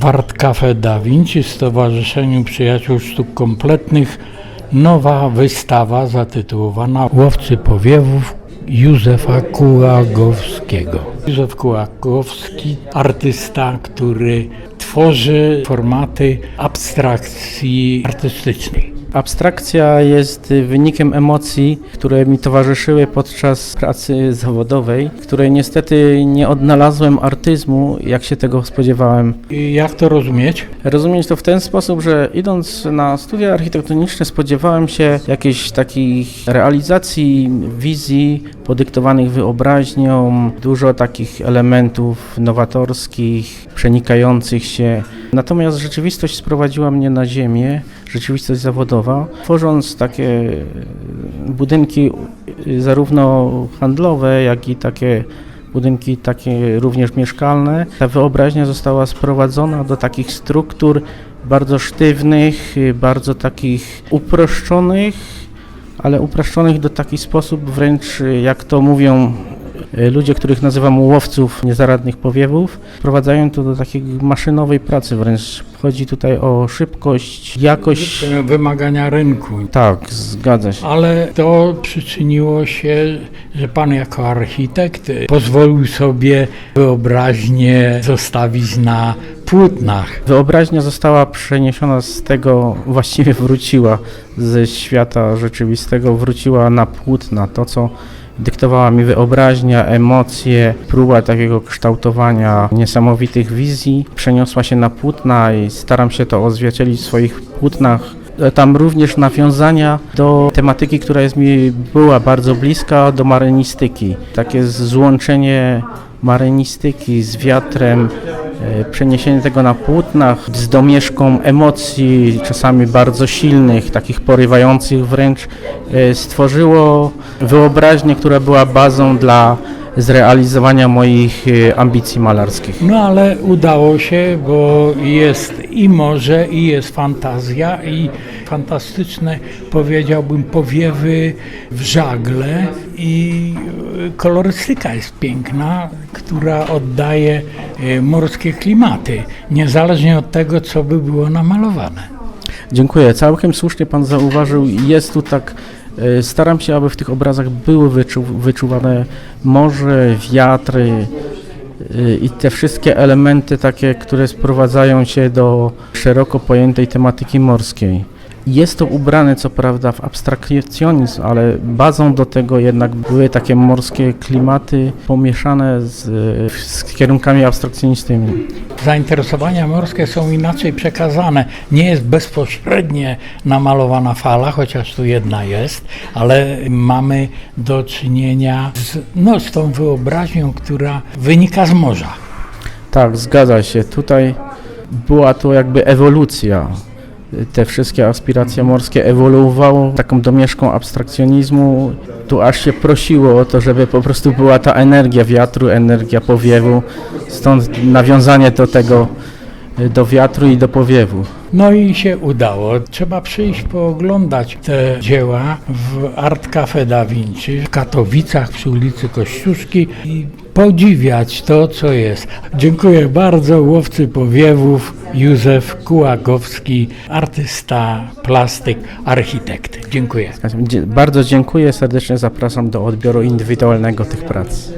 W Art Cafe Da Vinci Stowarzyszeniu Przyjaciół Sztuk Kompletnych nowa wystawa zatytułowana Łowcy Powiewów Józefa Kułagowskiego. Józef Kułagowski, artysta, który tworzy formaty abstrakcji artystycznej. Abstrakcja jest wynikiem emocji, które mi towarzyszyły podczas pracy zawodowej, której niestety nie odnalazłem artyzmu, jak się tego spodziewałem. I Jak to rozumieć? Rozumieć to w ten sposób, że idąc na studia architektoniczne spodziewałem się jakiejś takich realizacji wizji podyktowanych wyobraźnią, dużo takich elementów nowatorskich, przenikających się. Natomiast rzeczywistość sprowadziła mnie na ziemię, rzeczywistość zawodowa, tworząc takie budynki y, zarówno handlowe, jak i takie budynki takie również mieszkalne. Ta wyobraźnia została sprowadzona do takich struktur bardzo sztywnych, y, bardzo takich uproszczonych, ale uproszczonych do taki sposób wręcz, jak to mówią ludzie, których nazywam łowców niezaradnych powiewów, wprowadzają to do takiej maszynowej pracy wręcz. Chodzi tutaj o szybkość, jakość. Wymagania rynku. Tak, zgadza się. Ale to przyczyniło się, że pan jako architekt pozwolił sobie wyobraźnię zostawić na płótnach. Wyobraźnia została przeniesiona z tego, właściwie wróciła ze świata rzeczywistego, wróciła na płótna. To, co dyktowała mi wyobraźnia, emocje, próba takiego kształtowania niesamowitych wizji, przeniosła się na płótna i staram się to odzwierciedlić w swoich płótnach. Tam również nawiązania do tematyki, która jest mi była bardzo bliska, do marynistyki. Takie złączenie marynistyki z wiatrem, przeniesienie tego na płótnach z domieszką emocji, czasami bardzo silnych, takich porywających wręcz, e, stworzyło wyobraźnię, która była bazą dla zrealizowania moich e, ambicji malarskich. No ale udało się, bo jest i morze, i jest fantazja, i fantastyczne, powiedziałbym, powiewy w żagle i y, kolorystyka jest piękna, która oddaje y, morskie klimaty, niezależnie od tego, co by było namalowane. Dziękuję. Całkiem słusznie Pan zauważył, jest tu tak. E, Staram się, aby w tych obrazach były wyczu, wyczuwane morze, wiatry e, i te wszystkie elementy takie, które sprowadzają się do szeroko pojętej tematyki morskiej. Jest to ubrane co prawda w abstrakcjonizm, ale bazą do tego jednak były takie morskie klimaty pomieszane z, z kierunkami abstrakcjonistycznymi. Zainteresowania morskie są inaczej przekazane. Nie jest bezpośrednie namalowana fala, chociaż tu jedna jest, ale mamy do czynienia z, no, z tą wyobraźnią, która wynika z morza. Tak, zgadza się. Tutaj była to jakby ewolucja. Te wszystkie aspiracje morskie ewoluowało taką domieszką abstrakcjonizmu. Tu aż się prosiło o to, żeby po prostu była ta energia wiatru, energia powiewu. Stąd nawiązanie do tego, y, do wiatru i do powiewu. No i się udało. Trzeba przyjść pooglądać te dzieła w Art Cafe Da Vinci w Katowicach przy ulicy Kościuszki i podziwiać to, co jest. Dziękuję bardzo. Łowcy powiewów Józef Kułagowski, artysta, plastyk, architekt. Dziękuję. Bardzo dziękuję, serdecznie zapraszam do odbioru indywidualnego tych prac.